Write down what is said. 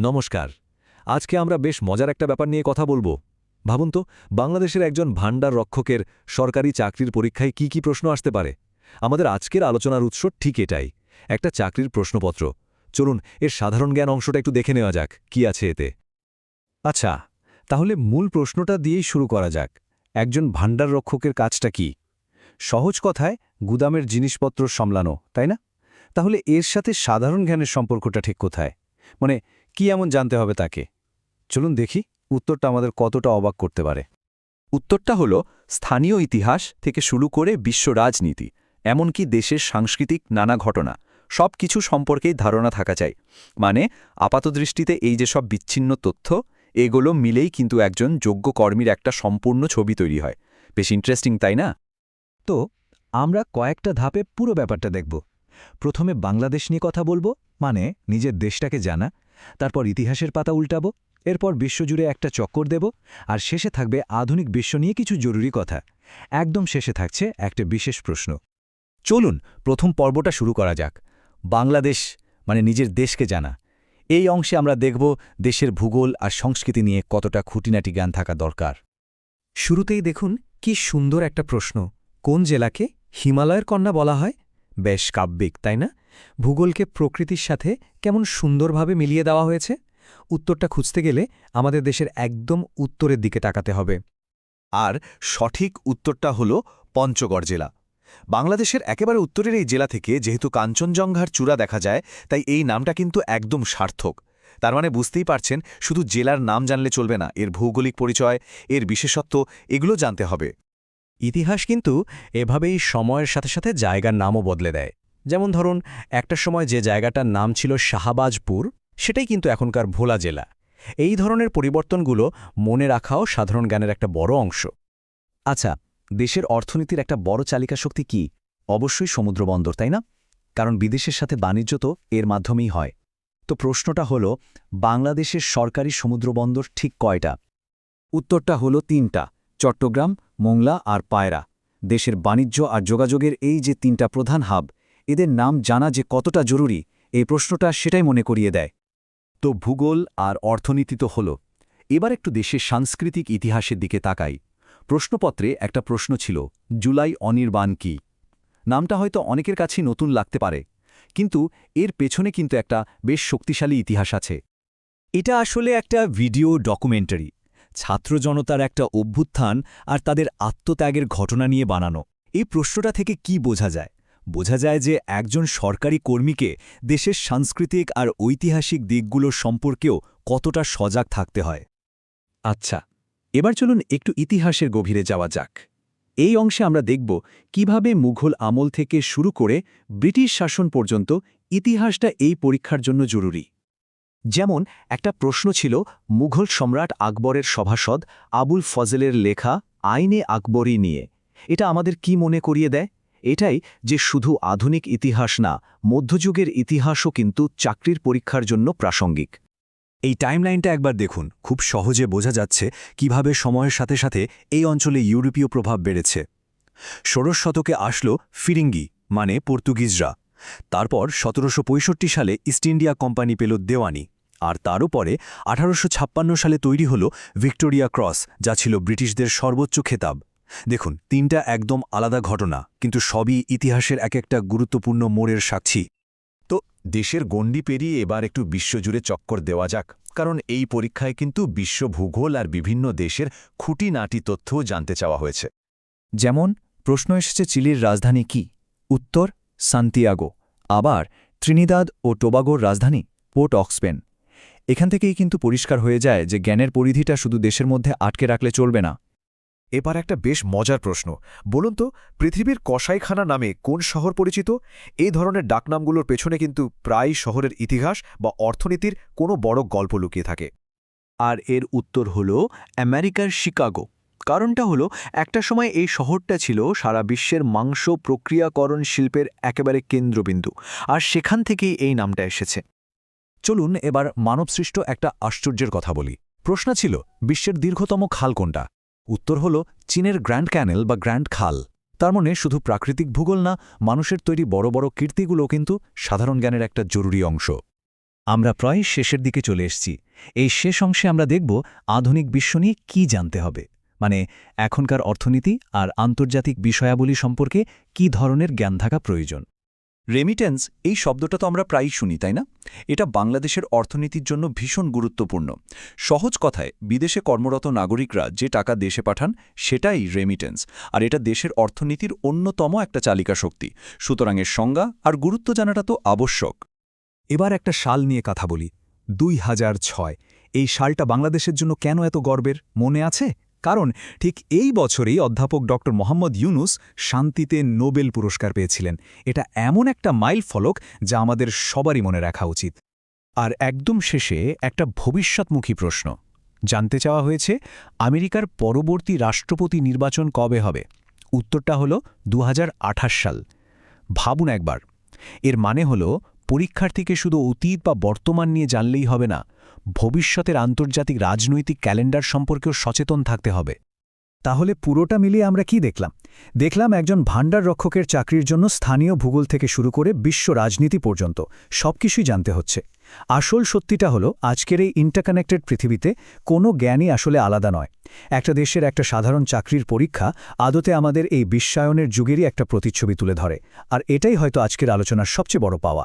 নমস্কার। আজকে আমরা বেশ মজার একটা ব্যাপার নিয়ে কথা বলব। ভাবুন তো, বাংলাদেশের একজন ভাণ্ডার রক্ষকের সরকারি চাকরির পরীক্ষায় কি কি প্রশ্ন আসতে পারে? আমাদের আজকের আলোচনার উৎস ঠিক এটাই। একটা চাকরির প্রশ্নপত্র। চলুন, এর সাধারণ জ্ঞান অংশটা একটু দেখে নেওয়া যাক, কি আছে এতে। আচ্ছা তাহলে মূল প্রশ্নটা দিয়েই শুরু করা যাক। একজন ভাণ্ডার রক্ষকের কাজটা কি? সহজ কথায়, গুদামের জিনিসপত্র সামলানো, তাই না? তাহলে এর সাথে সাধারণ জ্ঞানের সম্পর্কটা ঠিক কোথায়? মানে কি এমন জানতে হবে তাকে? চলুন দেখি উত্তরটা আমাদের কতটা অবাক করতে পারে। উত্তরটা হল, স্থানীয় ইতিহাস থেকে শুরু করে বিশ্ব রাজনীতি, এমনকি দেশের সাংস্কৃতিক নানা ঘটনা, সব কিছু সম্পর্কেই ধারণা থাকা চাই। মানে আপাতদৃষ্টিতে এই যে সব বিচ্ছিন্ন তথ্য, এগুলো মিলেই কিন্তু একজন যোগ্য কর্মীর একটা সম্পূর্ণ ছবি তৈরি হয়। বেশ ইন্টারেস্টিং তাই না? তো, আমরা কয়েকটা ধাপে পুরো ব্যাপারটা দেখব। প্রথমে বাংলাদেশ নিয়ে কথা বলব মানে নিজের দেশটাকে জানা তারপর ইতিহাসের পাতা উল্টাবো, এরপর বিশ্বজুড়ে একটা চক্কর দেব, আর শেষে থাকবে আধুনিক বিশ্ব নিয়ে কিছু জরুরি কথা। একদম শেষে থাকছে একটা বিশেষ প্রশ্ন। চলুন, প্রথম পর্বটা শুরু করা যাক। বাংলাদেশ মানে নিজের দেশকে জানা। এই অংশে আমরা দেখব দেশের ভূগোল আর সংস্কৃতি নিয়ে কতটা খুঁটিনাটি জ্ঞান থাকা দরকার। শুরুতেই দেখুন, কি সুন্দর একটা প্রশ্ন। কোন জেলাকে হিমালয়ের কন্যা বলা হয়? বেশ কাব্যিক, তাই না? ভূগোলকে প্রকৃতির সাথে কেমন সুন্দরভাবে মিলিয়ে দেওয়া হয়েছে? উত্তরটা খুঁজতে গেলে আমাদের দেশের একদম উত্তরের দিকে তাকাতে হবে। আর সঠিক উত্তরটা হল পঞ্চগড় জেলা। বাংলাদেশের একেবারে উত্তরের এই জেলা থেকে যেহেতু কাঞ্চনজঙ্ঘার চূড়া দেখা যায়, তাই এই নামটা কিন্তু একদম সার্থক। তার মানে বুঝতেই পারছেন, শুধু জেলার নাম জানলে চলবে না, এর ভৌগোলিক পরিচয়, এর বিশেষত্ব, এগুলো জানতে হবে। ইতিহাস কিন্তু এভাবেই সময়ের সাথে সাথে জায়গার নামও বদলে দেয়। যেমন ধরুন, একটা সময় যে জায়গাটার নাম ছিল শাহবাজপুর, সেটাই কিন্তু এখনকার ভোলা জেলা। এই ধরনের পরিবর্তনগুলো মনে রাখাও সাধারণ জ্ঞানের একটা বড় অংশ। আচ্ছা দেশের অর্থনীতির একটা বড় চালিকা শক্তি কি? অবশ্যই সমুদ্রবন্দর তাই না? কারণ বিদেশের সাথে বাণিজ্য তো এর মাধ্যমেই হয়। তো প্রশ্নটা হল, বাংলাদেশের সরকারি সমুদ্রবন্দর ঠিক কয়টা? উত্তরটা হল তিনটা, চট্টগ্রাম, মোংলা আর পায়রা। দেশের বাণিজ্য আর যোগাযোগের এই যে তিনটা প্রধান হাব এদের নাম জানা যে কতটা জরুরি, এই প্রশ্নটা সেটাই মনে করিয়ে দেয়। তো ভূগোল আর অর্থনীতি তো হল। এবার একটু দেশের সাংস্কৃতিক ইতিহাসের দিকে তাকাই। প্রশ্নপত্রে একটা প্রশ্ন ছিল, জুলাই অনির্বাণ কি? নামটা হয়তো অনেকের কাছেই নতুন লাগতে পারে, কিন্তু এর পেছনে কিন্তু একটা বেশ শক্তিশালী ইতিহাস আছে। এটা আসলে একটা ভিডিও ডকুমেন্টারি, ছাত্র জনতার একটা অভ্যুত্থান আর তাদের আত্মত্যাগের ঘটনা নিয়ে বানানো। এই প্রশ্নটা থেকে কি বোঝা যায়? বোঝা যায় যে একজন সরকারি কর্মীকে দেশের সাংস্কৃতিক আর ঐতিহাসিক দিকগুলোর সম্পর্কেও কতটা সজাগ থাকতে হয়। আচ্ছা এবার চলুন একটু ইতিহাসের গভীরে যাওয়া যাক। এই অংশে আমরা দেখব কীভাবে মুঘল আমল থেকে শুরু করে ব্রিটিশ শাসন পর্যন্ত ইতিহাসটা এই পরীক্ষার জন্য জরুরি। যেমন, একটা প্রশ্ন ছিল, মুঘল সম্রাট আকবরের সভাসদ আবুল ফজলের লেখা আইনে আকবরী নিয়ে। এটা আমাদের কি মনে করিয়ে দেয়? এটাই যে শুধু আধুনিক ইতিহাস না, মধ্যযুগের ইতিহাসও কিন্তু চাকরির পরীক্ষার জন্য প্রাসঙ্গিক। এই টাইমলাইনটা একবার দেখুন, খুব সহজে বোঝা যাচ্ছে কীভাবে সময়ের সাথে সাথে এই অঞ্চলে ইউরোপীয় প্রভাব বেড়েছে। ষোড়শ শতকে আসলো ফিরিঙ্গি মানে পর্তুগিজরা। তারপর সতেরোশো পঁয়ষট্টি সালে ইস্ট ইন্ডিয়া কোম্পানি পেল দেওয়ানি। আর তারও পরে আঠারোশো ছাপ্পান্ন সালে তৈরি হল ভিক্টোরিয়া ক্রস, যা ছিল ব্রিটিশদের সর্বোচ্চ খেতাব। দেখুন তিনটা একদম আলাদা ঘটনা কিন্তু সবই ইতিহাসের এক একটা গুরুত্বপূর্ণ মোড়ের সাক্ষী। তো দেশের গণ্ডি পেরিয়ে এবার একটু বিশ্বজুড়ে চক্কর দেওয়া যাক কারণ এই পরীক্ষায় কিন্তু বিশ্ব ভূগোল আর বিভিন্ন দেশের খুঁটিনাটি তথ্যও জানতে চাওয়া হয়েছে। যেমন প্রশ্ন এসেছে চিলির রাজধানী কি? উত্তর সান্তিয়াগো আবার ত্রিনিদাদ ও টোবাগোর রাজধানী পোর্ট অক্সপেন এখান থেকেই কিন্তু পরিষ্কার হয়ে যায় যে জ্ঞানের পরিধিটা শুধু দেশের মধ্যে আটকে রাখলে চলবে না। এবার একটা বেশ মজার প্রশ্ন। বলুন তো, পৃথিবীর কসাইখানা নামে কোন শহর পরিচিত? এই ধরনের ডাকনামগুলোর পেছনে কিন্তু প্রায় শহরের ইতিহাস বা অর্থনীতির কোনো বড় গল্প লুকিয়ে থাকে। আর এর উত্তর হল আমেরিকার শিকাগো। কারণটা হলো, একটা সময় এই শহরটা ছিল সারা বিশ্বের মাংস প্রক্রিয়াকরণ শিল্পের একেবারে কেন্দ্রবিন্দু। আর সেখান থেকেই এই নামটা এসেছে। চলুন এবার মানবসৃষ্ট একটা আশ্চর্যের কথা বলি। প্রশ্ন ছিল, বিশ্বের দীর্ঘতম খাল কোনটা? উত্তর হল চীনের গ্র্যান্ড ক্যানেল বা গ্র্যান্ড খাল। তার মানে শুধু প্রাকৃতিক ভূগোল না, মানুষের তৈরি বড় বড় কীর্তিগুলো কিন্তু সাধারণ জ্ঞানের একটা জরুরি অংশ। আমরা প্রায় শেষের দিকে চলে এসেছি। এই শেষ অংশে আমরা দেখব আধুনিক বিশ্ব নিয়ে কী জানতে হবে। মানে এখনকার অর্থনীতি আর আন্তর্জাতিক বিষয়াবলী সম্পর্কে কী ধরনের জ্ঞান থাকা প্রয়োজন। রেমিটেন্স এই শব্দটা তো আমরা প্রায়ই শুনি, তাই না? এটা বাংলাদেশের অর্থনীতির জন্য ভীষণ গুরুত্বপূর্ণ। সহজ কথায়, বিদেশে কর্মরত নাগরিকরা যে টাকা দেশে পাঠান, সেটাই রেমিটেন্স আর এটা দেশের অর্থনীতির অন্যতম একটা চালিকা শক্তি। সুতরাং এর সংজ্ঞা আর গুরুত্ব জানাটা তো আবশ্যক। এবার একটা সাল নিয়ে কথা বলি। দুই হাজার ছয়। এই সালটা বাংলাদেশের জন্য কেন এত গর্বের? মনে আছে? কারণ ঠিক এই বছরেই অধ্যাপক ড. মোহাম্মদ ইউনুস শান্তিতে নোবেল পুরস্কার পেয়েছিলেন। এটা এমন একটা মাইল ফলক যা আমাদের সবারই মনে রাখা উচিত। আর একদম শেষে একটা ভবিষ্যৎমুখী প্রশ্ন। জানতে চাওয়া হয়েছে, আমেরিকার পরবর্তী রাষ্ট্রপতি নির্বাচন কবে হবে? উত্তরটা হল দু হাজার আঠাশ সাল। ভাবুন একবার। এর মানে হল পরীক্ষার্থীকে শুধু অতীত বা বর্তমান নিয়ে জানলেই হবে না ভবিষ্যতের আন্তর্জাতিক রাজনৈতিক ক্যালেন্ডার সম্পর্কেও সচেতন থাকতে হবে। তাহলে পুরোটা মিলিয়ে আমরা কি দেখলাম? দেখলাম একজন ভাণ্ডার রক্ষকের চাকরির জন্য স্থানীয় ভূগোল থেকে শুরু করে বিশ্ব রাজনীতি পর্যন্ত, সবকিছুই জানতে হচ্ছে। আসল সত্যিটা হলো, আজকের এই ইন্টারকানেক্টেড পৃথিবীতে কোনো জ্ঞানই আসলে আলাদা নয়। একটা দেশের একটা সাধারণ চাকরির পরীক্ষা আদতে আমাদের এই বিশ্বায়নের যুগেরই একটা প্রতিচ্ছবি তুলে ধরে, আর এটাই হয়তো আজকের আলোচনার সবচেয়ে বড় পাওয়া।